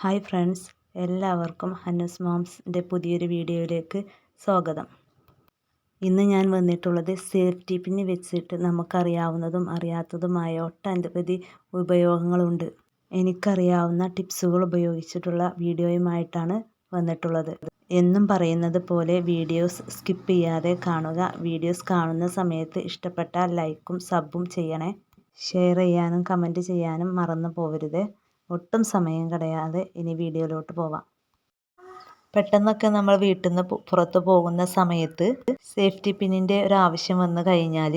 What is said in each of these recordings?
Hi friends എല്ലാവർക്കും ഹന്നസ് മോംസിന്റെ പുതിയൊരു വീഡിയോയിലേക്ക് സ്വാഗതം. ഇന്ന് ഞാൻ വന്നിട്ടുള്ളത് സേഫ്റ്റി പിന്ന് വെച്ചിട്ട് നമുക്കറിയാവുന്നതും അറിയാത്തതുമായ ഒട്ടനവധി ഉപയോഗങ്ങളുണ്ട്. എനിക്കറിയാവുന്ന ടിപ്സുകൾ ഉപയോഗിച്ചിട്ടുള്ള വീഡിയോയുമായിട്ടാണ് വന്നിട്ടുള്ളത്. എന്നും പറയുന്നത് പോലെ വീഡിയോസ് സ്കിപ്പ് ചെയ്യാതെ കാണുക. വീഡിയോസ് കാണുന്ന സമയത്ത് ഇഷ്ടപ്പെട്ട ലൈക്കും സബും ചെയ്യണേ. ഷെയർ ചെയ്യാനും കമന്റ് ചെയ്യാനും മറന്നു പോകരുത് ഒട്ടും സമയം കളയാതെ ഇനി വീഡിയോയിലോട്ട് പോവാം. പെട്ടെന്നൊക്കെ നമ്മൾ വീട്ടിൽ നിന്ന് പുറത്ത് പോകുന്ന സമയത്ത് സേഫ്റ്റി പിന്നിന്റെ ഒരു ആവശ്യം വന്നു കഴിഞ്ഞാൽ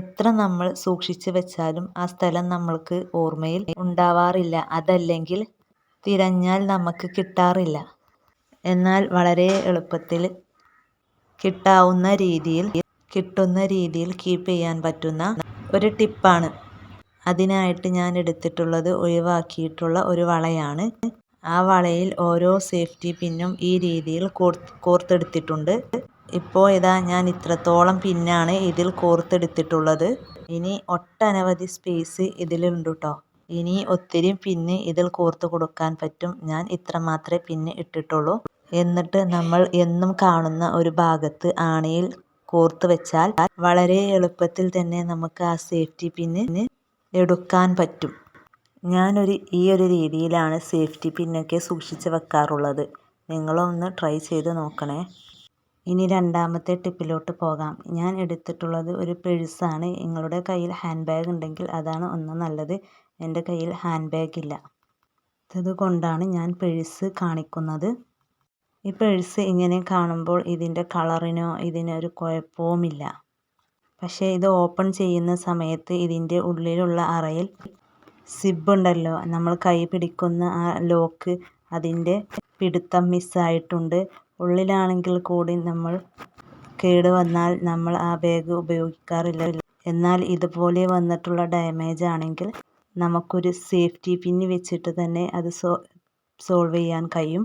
എത്ര നമ്മൾ സൂക്ഷിച്ചു വെച്ചാലും ആ സ്ഥലം നമ്മൾക്ക് ഓർമ്മയിൽ ഉണ്ടാവാറില്ല. അതല്ലെങ്കിൽ തിരഞ്ഞാൽ നമുക്ക് കിട്ടാറില്ല. എന്നാൽ വളരെ എളുപ്പത്തിൽ കിട്ടാവുന്ന രീതിയിൽ കിട്ടുന്ന രീതിയിൽ കീപ്പ് ചെയ്യാൻ പറ്റുന്ന ഒരു ടിപ്പാണ് അതിനായിട്ട് ഞാൻ എടുത്തിട്ടുള്ളത് ഒഴിവാക്കിയിട്ടുള്ള ഒരു വളയാണ്. ആ വളയിൽ ഓരോ സേഫ്റ്റി പിന്നും ഈ രീതിയിൽ കോർത്തെടുത്തിട്ടുണ്ട്. ഇപ്പോൾ ഇതാ ഞാൻ ഇത്രത്തോളം പിന്നാണ് ഇതിൽ കോർത്തെടുത്തിട്ടുള്ളത്. ഇനി ഒട്ടനവധി സ്പേസ് ഇതിലുണ്ട് കേട്ടോ ഇനി ഒത്തിരി പിന്ന് ഇതിൽ കോർത്ത് കൊടുക്കാൻ പറ്റും. ഞാൻ ഇത്ര മാത്രമേ പിന്ന് ഇട്ടിട്ടുള്ളൂ. എന്നിട്ട് നമ്മൾ എന്നും കാണുന്ന ഒരു ഭാഗത്ത് ആണിയിൽ കോർത്ത് വെച്ചാൽ വളരെ എളുപ്പത്തിൽ തന്നെ നമുക്ക് ആ സേഫ്റ്റി പിന്ന് എടുക്കാൻ പറ്റും. ഞാനൊരു ഈ ഒരു രീതിയിലാണ് സേഫ്റ്റി പിന്നൊക്കെ സൂക്ഷിച്ച് വെക്കാറുള്ളത്. നിങ്ങളൊന്ന് ട്രൈ ചെയ്ത് നോക്കണേ. ഇനി രണ്ടാമത്തെ ടിപ്പിലോട്ട് പോകാം. ഞാൻ എടുത്തിട്ടുള്ളത് ഒരു പേഴ്സാണ്. നിങ്ങളുടെ കയ്യിൽ ഹാൻഡ് ബാഗ് ഉണ്ടെങ്കിൽ അതാണ് ഒന്ന് നല്ലത്. എന്റെ കയ്യിൽ ഹാൻഡ് ബാഗ് ഇല്ല. അതുകൊണ്ടാണ് ഞാൻ പേഴ്സ് കാണിക്കുന്നത്. ഈ പേഴ്സ് ഇങ്ങനെ കാണുമ്പോൾ ഇതിന്റെ കളറിനോ ഇതിനൊരു കുഴപ്പവുമില്ല. പക്ഷേ ഇത് ഓപ്പൺ ചെയ്യുന്ന സമയത്ത് ഇതിന്റെ ഉള്ളിലുള്ള അറയിൽ സിബ് ഉണ്ടല്ലോ നമ്മൾ കൈ പിടിക്കുന്ന ആ ലോക്ക് അതിന്റെ പിടുത്തം മിസ്സായിട്ടുണ്ട്. ഉള്ളിലാണെങ്കിൽ കൂടി നമ്മൾ കേട് വന്നാൽ നമ്മൾ ആ ബാഗ് ഉപയോഗിക്കാറില്ല. എന്നാൽ ഇതുപോലെ വന്നിട്ടുള്ള ഡാമേജ് ആണെങ്കിൽ നമുക്കൊരു സേഫ്റ്റി പിൻ വെച്ചിട്ട് തന്നെ അത് സോ സോൾവ് ചെയ്യാൻ കഴിയും.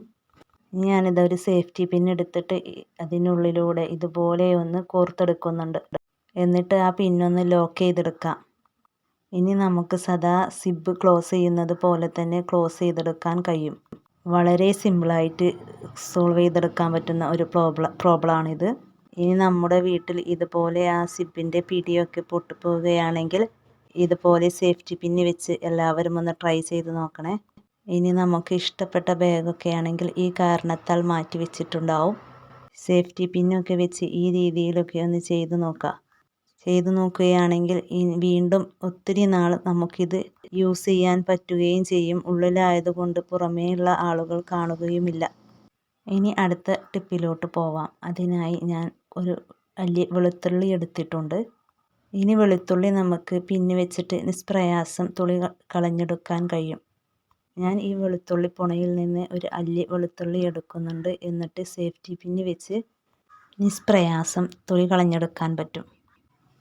ഞാനിതൊരു സേഫ്റ്റി പിൻ എടുത്തിട്ട് അതിനുള്ളിലൂടെ ഇതുപോലെ ഒന്ന് കോർത്തെടുക്കുന്നുണ്ട്. എന്നിട്ട് ആ പിന്നൊന്ന് ലോക്ക് ചെയ്തെടുക്കാം. ഇനി നമുക്ക് സദാ സിബ് ക്ലോസ് ചെയ്യുന്നത് പോലെ തന്നെ ക്ലോസ് ചെയ്തെടുക്കാൻ കഴിയും. വളരെ സിമ്പിളായിട്ട് സോൾവ് ചെയ്തെടുക്കാൻ പറ്റുന്ന ഒരു പ്രോബ്ലം പ്രോബ്ലമാണിത് ഇനി നമ്മുടെ വീട്ടിൽ ഇതുപോലെ ആ സിബിന്റെ പിടിയൊക്കെ പൊട്ടിപ്പോവുകയാണെങ്കിൽ ഇതുപോലെ സേഫ്റ്റി പിന്ന് വെച്ച് എല്ലാവരും ഒന്ന് ട്രൈ ചെയ്ത് നോക്കണേ. ഇനി നമുക്ക് ഇഷ്ടപ്പെട്ട ബാഗൊക്കെ ആണെങ്കിൽ ഈ കാരണത്താൽ മാറ്റി വെച്ചിട്ടുണ്ടാവും. സേഫ്റ്റി പിന്നൊക്കെ വെച്ച് ഈ രീതിയിലൊക്കെ ഒന്ന് ചെയ്ത് നോക്കാം. ചെയ്തു നോക്കുകയാണെങ്കിൽ വീണ്ടും ഒത്തിരി നാൾ നമുക്കിത് യൂസ് ചെയ്യാൻ പറ്റുകയും ചെയ്യും. ഉള്ളിലായതുകൊണ്ട് പുറമേയുള്ള ആളുകൾ കാണുകയുമില്ല. ഇനി അടുത്ത ടിപ്പിലോട്ട് പോവാം. അതിനായി ഞാൻ ഒരു വലിയ വെളുത്തുള്ളി എടുത്തിട്ടുണ്ട്. ഇനി വെളുത്തുള്ളി നമുക്ക് പിന്നെ വെച്ചിട്ട് നിഷ്പ്രയാസം തുളി കളഞ്ഞെടുക്കാൻ കഴിയും. ഞാൻ ഈ വെളുത്തുള്ളി പുണയിൽ നിന്ന് ഒരു അല്ലി വെളുത്തുള്ളി എടുക്കുന്നുണ്ട്. എന്നിട്ട് സേഫ്റ്റി പിന്നി വെച്ച് നിഷ്പ്രയാസം തുളി കളഞ്ഞെടുക്കാൻ പറ്റും.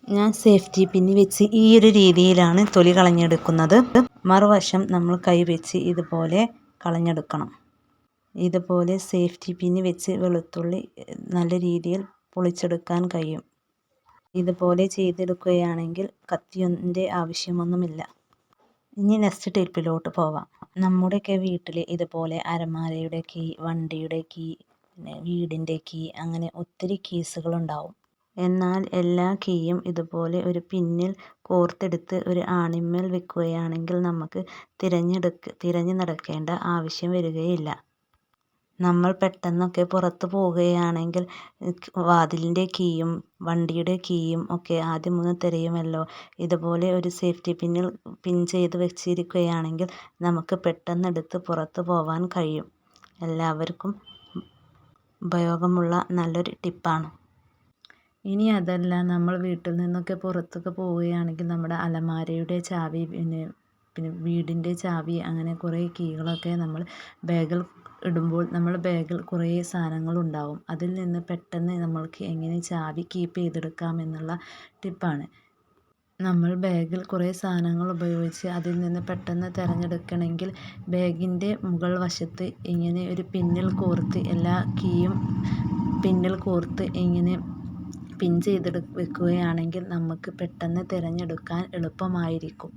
ഞാൻ സേഫ്റ്റി പിന്നി വെച്ച് ഈ ഒരു രീതിയിലാണ് തൊലി കളഞ്ഞെടുക്കുന്നത്. മറുവശം നമ്മൾ കൈ വെച്ച് ഇതുപോലെ കളഞ്ഞെടുക്കണം. ഇതുപോലെ സേഫ്റ്റി പിന്നി വെച്ച് വെളുത്തുള്ളി നല്ല രീതിയിൽ പൊളിച്ചെടുക്കാൻ കഴിയും. ഇതുപോലെ ചെയ്തെടുക്കുകയാണെങ്കിൽ കത്തിയൊന്നിന്റെ ആവശ്യമൊന്നുമില്ല. ഇനി നെക്സ്റ്റ് ടിപ്പിലോട്ട് പോവാം. നമ്മുടെയൊക്കെ വീട്ടിൽ ഇതുപോലെ അരമാലയുടെ കീ വണ്ടിയുടെ കീ വീടിന്റെ കീ അങ്ങനെ ഒത്തിരി കീസുകളുണ്ടാവും എന്നാൽ എല്ലാ കീയും ഇതുപോലെ ഒരു പിന്നിൽ കോർത്തെടുത്ത് ഒരു ആണിന്മേൽ വെക്കുകയാണെങ്കിൽ നമുക്ക് തിരഞ്ഞു നടക്കേണ്ട ആവശ്യം വരികയില്ല. നമ്മൾ പെട്ടെന്നൊക്കെ പുറത്തു പോവുകയാണെങ്കിൽ വാതിലിന്റെ കീയും വണ്ടിയുടെ കീയും ഒക്കെ ആദ്യം ഒന്ന് തിരയുമല്ലോ. ഇതുപോലെ ഒരു സേഫ്റ്റി പിന്നിൽ പിൻ ചെയ്ത് വെച്ചിരിക്കുകയാണെങ്കിൽ നമുക്ക് പെട്ടെന്ന് എടുത്ത് പുറത്ത് പോവാൻ കഴിയും. എല്ലാവർക്കും ഉപയോഗമുള്ള നല്ലൊരു ടിപ്പാണ്. ഇനി അതല്ല നമ്മൾ വീട്ടിൽ നിന്നൊക്കെ പുറത്തൊക്കെ പോവുകയാണെങ്കിൽ നമ്മുടെ അലമാരയുടെ ചാവി പിന്നെ പിന്നെ വീടിന്റെ ചാവി അങ്ങനെ കുറേ കീകളൊക്കെ നമ്മൾ ബാഗിൽ ഇടുമ്പോൾ നമ്മൾ ബാഗിൽ കുറേ സാധനങ്ങളുണ്ടാവും അതിൽ നിന്ന് പെട്ടെന്ന് നമ്മൾക്ക് എങ്ങനെ ചാവി കീപ്പ് ചെയ്തെടുക്കാം എന്നുള്ള ടിപ്പാണ്. നമ്മൾ ബാഗിൽ കുറേ സാധനങ്ങൾ ഉപയോഗിച്ച് അതിൽ നിന്ന് പെട്ടെന്ന് തിരഞ്ഞെടുക്കണമെങ്കിൽ ബാഗിന്റെ മുകൾ വശത്ത് ഇങ്ങനെ ഒരു പിന്നിൽ കോർത്ത് എല്ലാ കീയും പിന്നിൽ കോർത്ത് ഇങ്ങനെ പിൻ ചെയ്തെടു വെക്കുകയാണെങ്കിൽ നമുക്ക് പെട്ടെന്ന് തിരഞ്ഞെടുക്കാൻ എളുപ്പമായിരിക്കും.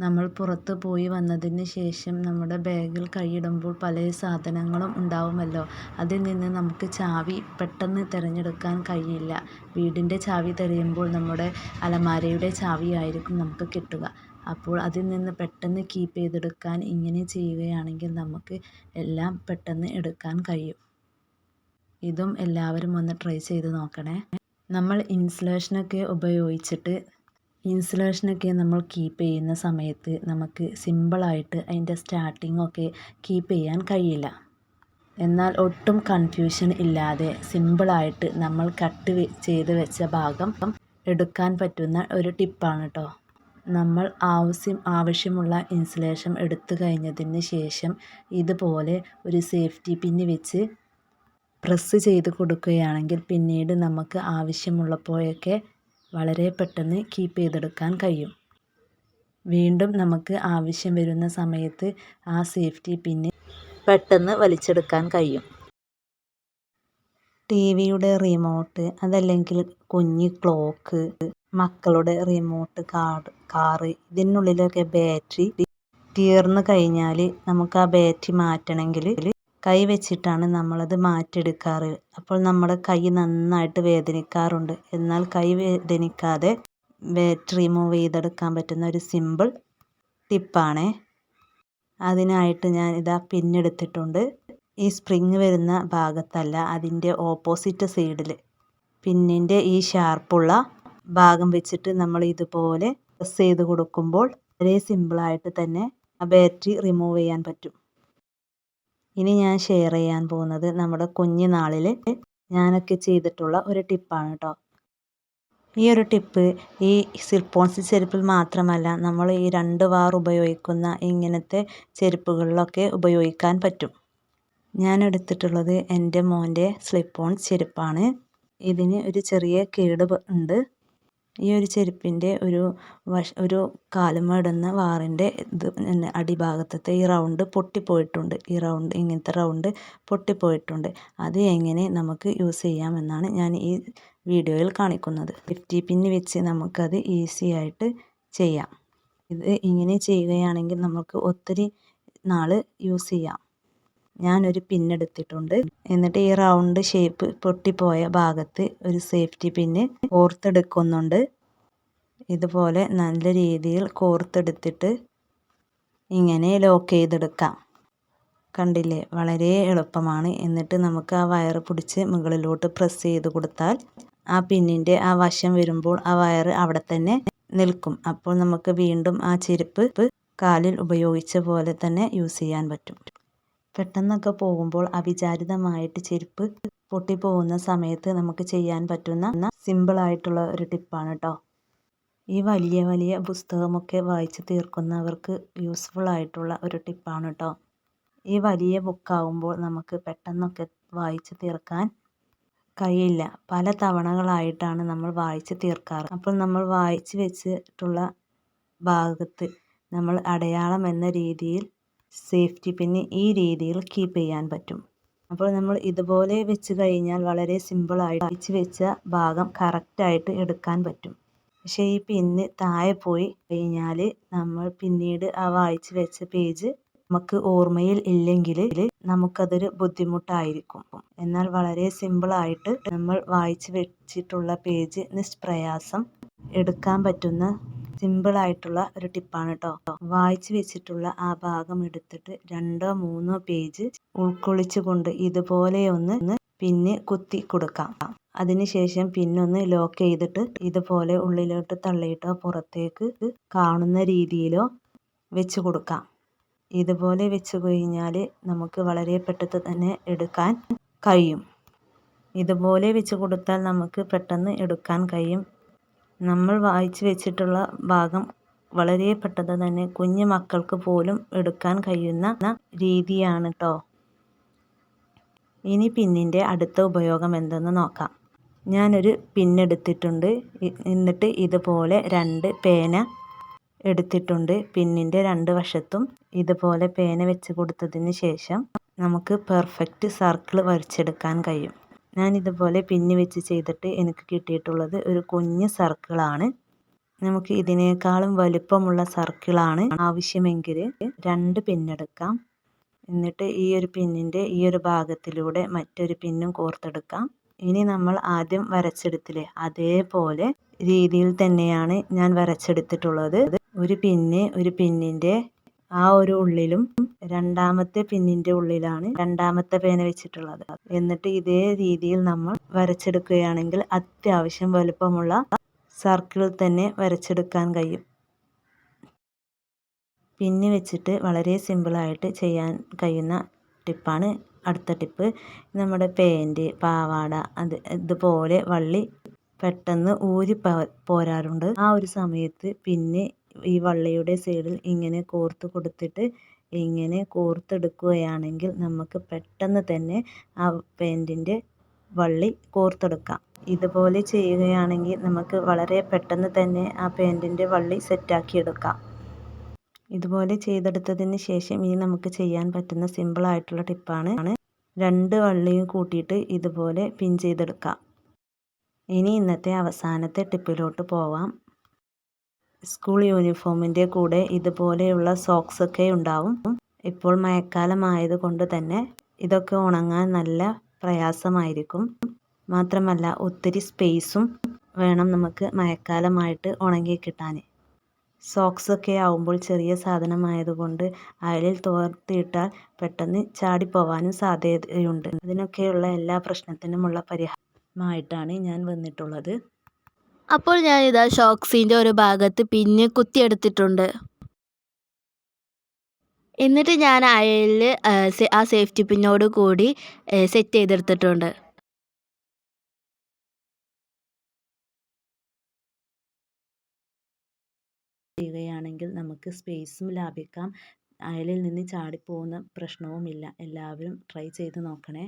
നമ്മൾ പുറത്ത് പോയി വന്നതിന് ശേഷം നമ്മുടെ ബാഗിൽ കൈയിടുമ്പോൾ പല സാധനങ്ങളും ഉണ്ടാവുമല്ലോ. അതിൽ നിന്ന് നമുക്ക് ചാവി പെട്ടെന്ന് തിരഞ്ഞെടുക്കാൻ കഴിയില്ല. വീടിന്റെ ചാവി തിരയുമ്പോൾ നമ്മുടെ അലമാരയുടെ ചാവിയായിരിക്കും നമുക്ക് കിട്ടുക. അപ്പോൾ അതിൽ നിന്ന് പെട്ടെന്ന് കീപ്പ് ചെയ്തെടുക്കാൻ ഇങ്ങനെ ചെയ്യുകയാണെങ്കിൽ നമുക്ക് എല്ലാം പെട്ടെന്ന് എടുക്കാൻ കഴിയും. ഇതും എല്ലാവരും ഒന്ന് ട്രൈ ചെയ്ത് നോക്കണേ. നമ്മൾ ഇൻസുലേഷനൊക്കെ ഉപയോഗിച്ചിട്ട് ഇൻസുലേഷനൊക്കെ നമ്മൾ കീപ്പ് ചെയ്യുന്ന സമയത്ത് നമുക്ക് സിമ്പിളായിട്ട് അതിന്റെ സ്റ്റാർട്ടിങ്ങൊക്കെ കീപ്പ് ചെയ്യാൻ കഴിയില്ല. എന്നാൽ ഒട്ടും കൺഫ്യൂഷൻ ഇല്ലാതെ സിമ്പിളായിട്ട് നമ്മൾ കട്ട് ചെയ്ത് വെച്ച ഭാഗം എടുക്കാൻ പറ്റുന്ന ഒരു ടിപ്പാണ് കേട്ടോ നമ്മൾ ആവശ്യം ആവശ്യമുള്ള ഇൻസുലേഷൻ എടുത്തു കഴിഞ്ഞതിന് ശേഷം ഇതുപോലെ ഒരു സേഫ്റ്റി പിന്നി വെച്ച് പ്രസ് ചെയ്ത് കൊടുക്കുകയാണെങ്കിൽ പിന്നീട് നമുക്ക് ആവശ്യമുള്ളപ്പോഴൊക്കെ വളരെ പെട്ടെന്ന് കീപ്പ് ചെയ്തെടുക്കാൻ കഴിയും. വീണ്ടും നമുക്ക് ആവശ്യം വരുന്ന സമയത്ത് ആ സേഫ്റ്റി പിന്ന് പെട്ടെന്ന് വലിച്ചെടുക്കാൻ കഴിയും. ടി വിയുടെ റിമോട്ട് അതല്ലെങ്കിൽ കുഞ്ഞ് ക്ലോക്ക് മക്കളുടെ റിമോട്ട് കാർഡ് കാറ് ഇതിനുള്ളിലൊക്കെ ബാറ്ററി തീർന്നു കഴിഞ്ഞാൽ നമുക്ക് ആ ബാറ്ററി മാറ്റണമെങ്കിൽ കൈ വെച്ചിട്ടാണ് നമ്മളത് മാറ്റിയെടുക്കാറ്. അപ്പോൾ നമ്മുടെ കൈ നന്നായിട്ട് വേദനിക്കാറുണ്ട്. എന്നാൽ കൈ വേദനിക്കാതെ ബാറ്ററി റിമൂവ് ചെയ്തെടുക്കാൻ പറ്റുന്ന ഒരു സിമ്പിൾ ടിപ്പാണ് അതിനായിട്ട് ഞാൻ ഇതാ പിന്നെടുത്തിട്ടുണ്ട് ഈ സ്പ്രിങ് വരുന്ന ഭാഗത്തല്ല അതിന്റെ ഓപ്പോസിറ്റ് സൈഡിൽ പിന്നിന്റെ ഈ ഷാർപ്പുള്ള ഭാഗം വെച്ചിട്ട് നമ്മൾ ഇതുപോലെ പ്രസ് ചെയ്ത് കൊടുക്കുമ്പോൾ വളരെ സിമ്പിളായിട്ട് തന്നെ ആ ബാറ്ററി റിമൂവ് ചെയ്യാൻ പറ്റും. ഇനി ഞാൻ ഷെയർ ചെയ്യാൻ പോകുന്നത് നമ്മുടെ കുഞ്ഞുനാളിൽ ഞാനൊക്കെ ചെയ്തിട്ടുള്ള ഒരു ടിപ്പാണ് കേട്ടോ ഈ ഒരു ടിപ്പ് ഈ സിൽപ്പോൺസ് ചെരുപ്പിൽ മാത്രമല്ല നമ്മൾ ഈ രണ്ട് വാർ ഉപയോഗിക്കുന്ന ഇങ്ങനത്തെ ചെരുപ്പുകളിലൊക്കെ ഉപയോഗിക്കാൻ പറ്റും. ഞാൻ എടുത്തിട്ടുള്ളത് എന്റെ മോന്റെ സ്ലിപ്പോൺ ചെരുപ്പാണ്. ഇതിന് ഒരു ചെറിയ കേട് ഉണ്ട്. ഈ ഒരു ചെരുപ്പിന്റെ ഒരു വശ ഒരു കാലുമ്മ ഇടുന്ന വാറിന്റെ ഇത് പിന്നെ അടിഭാഗത്തത്തെ ഈ റൗണ്ട് പൊട്ടിപ്പോയിട്ടുണ്ട്. ഈ റൗണ്ട് ഇങ്ങനത്തെ റൗണ്ട് പൊട്ടിപ്പോയിട്ടുണ്ട്. അത് എങ്ങനെ നമുക്ക് യൂസ് ചെയ്യാമെന്നാണ് ഞാൻ ഈ വീഡിയോയിൽ കാണിക്കുന്നത്. ഫിഫ്റ്റി പിന്ന് വെച്ച് നമുക്കത് ഈസി ആയിട്ട് ചെയ്യാം. ഇത് ഇങ്ങനെ ചെയ്യുകയാണെങ്കിൽ നമുക്ക് ഒത്തിരി നാൾ യൂസ് ചെയ്യാം. ഞാനൊരു പിന്നെടുത്തിട്ടുണ്ട് എന്നിട്ട് ഈ റൗണ്ട് ഷേപ്പ് പൊട്ടിപ്പോയ ഭാഗത്ത് ഒരു സേഫ്റ്റി പിന്ന് കോർത്തെടുക്കുന്നുണ്ട്. ഇതുപോലെ നല്ല രീതിയിൽ കോർത്തെടുത്തിട്ട് ഇങ്ങനെ ലോക്ക് ചെയ്തെടുക്കാം. കണ്ടില്ലേ? വളരെ എളുപ്പമാണ്. എന്നിട്ട് നമുക്ക് ആ വയർ പിടിച്ച് മുകളിലോട്ട് പ്രസ് ചെയ്ത് കൊടുത്താൽ ആ പിന്നിന്റെ ആ വശം വരുമ്പോൾ ആ വയർ അവിടെ തന്നെ നിൽക്കും. അപ്പോൾ നമുക്ക് വീണ്ടും ആ ചെരുപ്പ് കാലിൽ ഉപയോഗിച്ച പോലെ തന്നെ യൂസ് ചെയ്യാൻ പറ്റും. പെട്ടെന്നൊക്കെ പോകുമ്പോൾ അവിചാരിതമായിട്ട് ചെരുപ്പ് പൊട്ടിപ്പോകുന്ന സമയത്ത് നമുക്ക് ചെയ്യാൻ പറ്റുന്ന സിമ്പിളായിട്ടുള്ള ഒരു ടിപ്പാണ് കേട്ടോ ഈ വലിയ വലിയ പുസ്തകമൊക്കെ വായിച്ച് തീർക്കുന്നവർക്ക് യൂസ്ഫുൾ ആയിട്ടുള്ള ഒരു ടിപ്പാണ് കേട്ടോ ഈ വലിയ ബുക്കാവുമ്പോൾ നമുക്ക് പെട്ടെന്നൊക്കെ വായിച്ച് തീർക്കാൻ കഴിയില്ല. പല തവണകളായിട്ടാണ് നമ്മൾ വായിച്ച് തീർക്കാറ്. അപ്പോൾ നമ്മൾ വായിച്ച് വെച്ചിട്ടുള്ള ഭാഗത്ത് നമ്മൾ അടയാളം എന്ന രീതിയിൽ സേഫ്റ്റി പിന്ന് ഈ രീതിയിൽ കീപ്പ് ചെയ്യാൻ പറ്റും. അപ്പോൾ നമ്മൾ ഇതുപോലെ വെച്ച് കഴിഞ്ഞാൽ വളരെ സിമ്പിളായിട്ട് അടിച്ച് വെച്ച ഭാഗം കറക്റ്റായിട്ട് എടുക്കാൻ പറ്റും. പക്ഷേ ഈ പിന്ന് താഴെ പോയി കഴിഞ്ഞാൽ നമ്മൾ പിന്നീട് ആ വായിച്ച് വെച്ച പേജ് നമുക്ക് ഓർമ്മയിൽ ഇല്ലെങ്കിൽ നമുക്കതൊരു ബുദ്ധിമുട്ടായിരിക്കും. എന്നാൽ വളരെ സിമ്പിളായിട്ട് നമ്മൾ വായിച്ച് വെച്ചിട്ടുള്ള പേജ് നിഷ്പ്രയാസം എടുക്കാൻ പറ്റുന്ന സിമ്പിളായിട്ടുള്ള ഒരു ടിപ്പാണ് കേട്ടോ വായിച്ചു വെച്ചിട്ടുള്ള ആ ഭാഗം എടുത്തിട്ട് രണ്ടോ മൂന്നോ പേജ് ഉൾക്കൊള്ളിച്ചുകൊണ്ട് ഇതുപോലെ ഒന്ന് പിന്നെ കുത്തി കൊടുക്കാം. അതിനുശേഷം പിന്നൊന്ന് ലോക്ക് ചെയ്തിട്ട് ഇതുപോലെ ഉള്ളിലോട്ട് തള്ളിയിട്ടോ പുറത്തേക്ക് കാണുന്ന രീതിയിലോ വെച്ച് കൊടുക്കാം. ഇതുപോലെ വെച്ച് കഴിഞ്ഞാൽ നമുക്ക് വളരെ പെട്ടെന്ന് തന്നെ എടുക്കാൻ കഴിയും. ഇതുപോലെ വെച്ച് കൊടുത്താൽ നമുക്ക് പെട്ടെന്ന് എടുക്കാൻ കഴിയും. നമ്മൾ വായിച്ചു വെച്ചിട്ടുള്ള ഭാഗം വളരെ പെട്ടെന്ന് തന്നെ കുഞ്ഞു മക്കൾക്ക് പോലും എടുക്കാൻ കഴിയുന്ന രീതിയാണ് കേട്ടോ ഇനി പിന്നിന്റെ അടുത്ത ഉപയോഗം എന്തെന്ന് നോക്കാം. ഞാനൊരു പിന്നെടുത്തിട്ടുണ്ട് എന്നിട്ട് ഇതുപോലെ രണ്ട് പേന എടുത്തിട്ടുണ്ട്. പിന്നിന്റെ രണ്ട് വശത്തും ഇതുപോലെ പേന വെച്ച് കൊടുത്തതിന് ശേഷം നമുക്ക് പെർഫെക്റ്റ് സർക്കിൾ വരച്ചെടുക്കാൻ കഴിയും. ഞാൻ ഇതുപോലെ പിന്നി വെച്ച് ചെയ്തിട്ട് എനിക്ക് കിട്ടിയിട്ടുള്ളത് ഒരു കുഞ്ഞ് സർക്കിളാണ് നമുക്ക് ഇതിനേക്കാളും വലുപ്പമുള്ള സർക്കിളാണ് ആവശ്യമെങ്കിൽ രണ്ട് പിന്നെടുക്കാം എന്നിട്ട് ഈ ഒരു പിന്നിന്റെ ഈ ഒരു ഭാഗത്തിലൂടെ മറ്റൊരു പിന്നും കോർത്തെടുക്കാം. ഇനി നമ്മൾ ആദ്യം വരച്ചെടുത്തില്ലേ അതേപോലെ രീതിയിൽ തന്നെയാണ് ഞാൻ വരച്ചെടുത്തിട്ടുള്ളത്. ഒരു പിന്ന് ഒരു പിന്നിന്റെ ആ ഒരു ഉള്ളിലും രണ്ടാമത്തെ പിന്നിന്റെ ഉള്ളിലാണ് രണ്ടാമത്തെ പേന വെച്ചിട്ടുള്ളത്. എന്നിട്ട് ഇതേ രീതിയിൽ നമ്മൾ വരച്ചെടുക്കുകയാണെങ്കിൽ അത്യാവശ്യം വലുപ്പമുള്ള സർക്കിൾ തന്നെ വരച്ചെടുക്കാൻ കഴിയും. പിന്നി വെച്ചിട്ട് വളരെ സിമ്പിളായിട്ട് ചെയ്യാൻ കഴിയുന്ന ടിപ്പാണ് അടുത്ത ടിപ്പ് നമ്മുടെ പേന്റ് പാവാട അത് ഇതുപോലെ വള്ളി പെട്ടെന്ന് ഊരി പോരാറുണ്ട്. ആ ഒരു സമയത്ത് പിന്നെ ഈ വള്ളിയുടെ സൈഡിൽ ഇങ്ങനെ കോർത്ത് കൊടുത്തിട്ട് ഇങ്ങനെ കോർത്തെടുക്കുകയാണെങ്കിൽ നമുക്ക് പെട്ടെന്ന് തന്നെ ആ പാന്റിന്റെ വള്ളി കോർത്തെടുക്കാം. ഇതുപോലെ ചെയ്യുകയാണെങ്കിൽ നമുക്ക് വളരെ പെട്ടെന്ന് തന്നെ ആ പാന്റിന്റെ വള്ളി സെറ്റാക്കി എടുക്കാം ഇതുപോലെ ചെയ്തെടുത്തതിന് ശേഷം ഇനി നമുക്ക് ചെയ്യാൻ പറ്റുന്ന സിമ്പിളായിട്ടുള്ള ടിപ്പാണ് രണ്ട് വള്ളിയും കൂട്ടിയിട്ട് ഇതുപോലെ പിൻ ചെയ്തെടുക്കാം. ഇനി ഇന്നത്തെ അവസാനത്തെ ടിപ്പിലോട്ട് പോവാം. സ്കൂൾ യൂണിഫോമിന്റെ കൂടെ ഇതുപോലെയുള്ള സോക്സൊക്കെ ഉണ്ടാവും. ഇപ്പോൾ മഴക്കാലമായതുകൊണ്ട് തന്നെ ഇതൊക്കെ ഉണങ്ങാൻ നല്ല പ്രയാസമായിരിക്കും. മാത്രമല്ല ഒത്തിരി സ്പേസും വേണം നമുക്ക് മഴക്കാലമായിട്ട് ഉണങ്ങി കിട്ടാൻ സോക്സൊക്കെ ആവുമ്പോൾ ചെറിയ സാധനമായതുകൊണ്ട് അയലിൽ തോർത്തിയിട്ടാൽ പെട്ടെന്ന് ചാടിപ്പോവാനും സാധ്യതയുണ്ട്. അതിനൊക്കെയുള്ള എല്ലാ പ്രശ്നത്തിനുമുള്ള പരിഹാരമായിട്ടാണ് ഞാൻ വന്നിട്ടുള്ളത്. അപ്പോൾ ഞാൻ ഞാനിതാ ഷോക്സിന്റെ ഒരു ഭാഗത്ത് പിന്ന് കുത്തിയെടുത്തിട്ടുണ്ട്. എന്നിട്ട് ഞാൻ അയലിൽ ആ സേഫ്റ്റി പിന്നോട് കൂടി സെറ്റ് ചെയ്തെടുത്തിട്ടുണ്ട്. ചെയ്യുകയാണെങ്കിൽ നമുക്ക് സ്പേസും ലാഭിക്കാം. അയലിൽ നിന്ന് ചാടിപ്പോകുന്ന പ്രശ്നവുമില്ല. എല്ലാവരും ട്രൈ ചെയ്ത് നോക്കണേ.